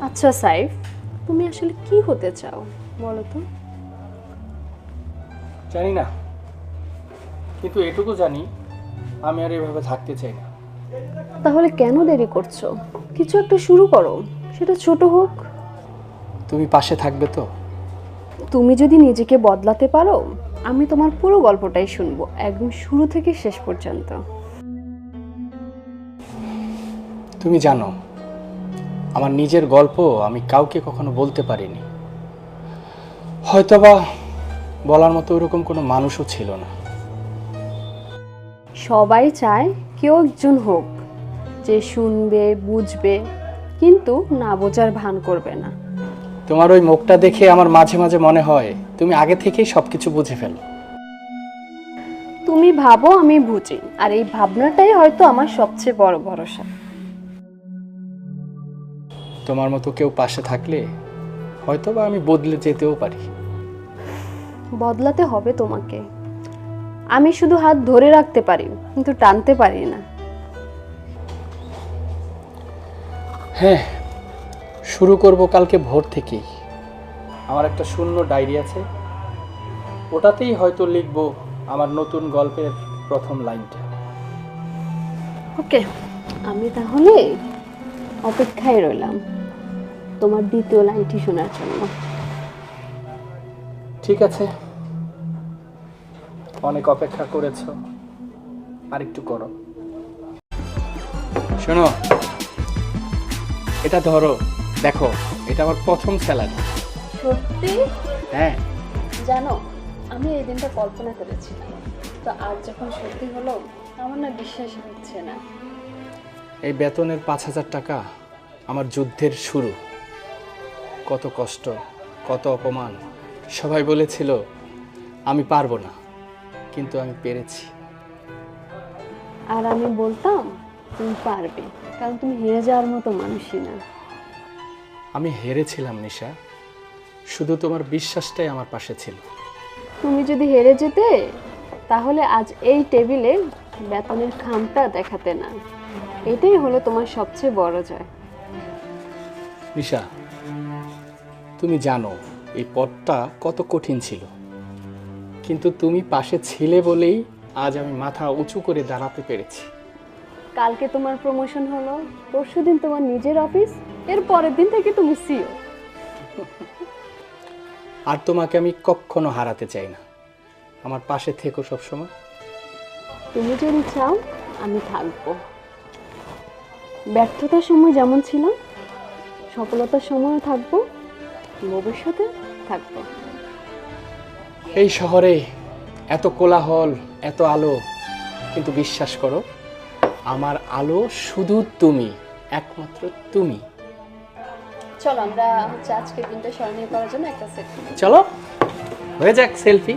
আচ্ছা সাইফ তুমি আসলে কি হতে চাও? বলো তো। জানি না। কিন্তু এটুকু জানি আমি আর এভাবে থাকতে চাই না। তাহলে কেন দেরি করছ? কিছু একটা শুরু করো। সেটা ছোট হোক। তুমি পাশে থাকবে তো? তুমি যদি নিজেকে বদলাতে পারো আমি তোমার পুরো গল্পটাই শুনব একদম শুরু থেকে শেষ পর্যন্ত। তুমি জানো আমার নিজের গল্প আমি কাউকে কখনো বলতে পারিনি। হয়তোবা বলার মতো ওরকম কোনো মানুষও ছিল না। সবাই চায় কেউ একজন হোক যে শুনবে বুঝবে কিন্তু না বোঝার ভান করবে না। তোমার ওই মুখটা দেখে আমার মাঝে মাঝে মনে হয় তুমি আগে থেকেই সবকিছু বুঝে ফেলো। তুমি ভাবো আমি বুঝি আর এই ভাবনাটাই হয়তো আমার সবচেয়ে বড় ভরসা। তোমার মতো কেউ পাশে থাকলে হয়তো বা আমি বদলে যেতেও পারি। বদলাতে হবে তোমাকে। আমি শুধু হাত ধরে রাখতে পারি কিন্তু টানতে পারি না। হ্যাঁ শুরু করব কালকে ভোর থেকেই। আমার একটা শূন্য ডায়েরি আছে। ওটাতেই হয়তো লিখব আমার নতুন গল্পের প্রথম লাইনটা। ওকে আমি তাহলে অপেক্ষায় রইলাম। তোমার দ্বিতীয় লাইনটি শোনার জন্য। ঠিক আছে। অনেক অপেক্ষা করেছ। আর একটু করো। শোনো। এটা ধরো দেখো এটা আমার প্রথম স্যালারি সত্যি? হ্যাঁ। জানো আমি এই দিনটা কল্পনা করেছিলাম। তো আজ যখন সত্যি হলো আমার না বিশ্বাস হচ্ছে না। এই বেতনের পাঁচ হাজার টাকা আমার যুদ্ধের শুরু। কত কষ্ট কত অপমান। সবাই বলেছিল আমি পারব না কিন্তু আমি পেরেছি। আর আমি বলতাম তুমি পারবে কারণ তুমি হেরে যাওয়ার মতো মানুষই না। আমি হেরেছিলাম নিশা। শুধু তোমার বিশ্বাসটাই আমার পাশে ছিল। তুমি যদি হেরে যেতে তাহলে আজ এই টেবিলে বেতনের খামটা দেখাতে না। এটাই হলো তোমার সবচেয়ে বড় জয়। নিশা তুমি জানো এই পথটা কত কঠিন ছিল। কিন্তু তুমি পাশে ছিলে বলেই আজ আমি মাথা উঁচু করে দাঁড়াতে পেরেছি। কালকে তোমার প্রমোশন হলো পরশুদিন তোমার নিজের অফিস এর পরের দিন থেকে তুমি সিও আর তোমাকে আমি কখনো হারাতে চাই না। আমার পাশে থেকো সবসময়। তুমি যদি চাও আমি থাকব। ব্যর্থতার সময় যেমন ছিলাম সফলতার সময়ও থাকব ভবিষ্যতে থাকব। এই শহরে এত কোলাহল এত আলো কিন্তু বিশ্বাস করো আমার আলো শুধু তুমি একমাত্র তুমি। চলো আমরা হচ্ছে আজকের দিনটা স্মরণীয় করার জন্য একটা সেট চলো হয়ে যাক সেলফি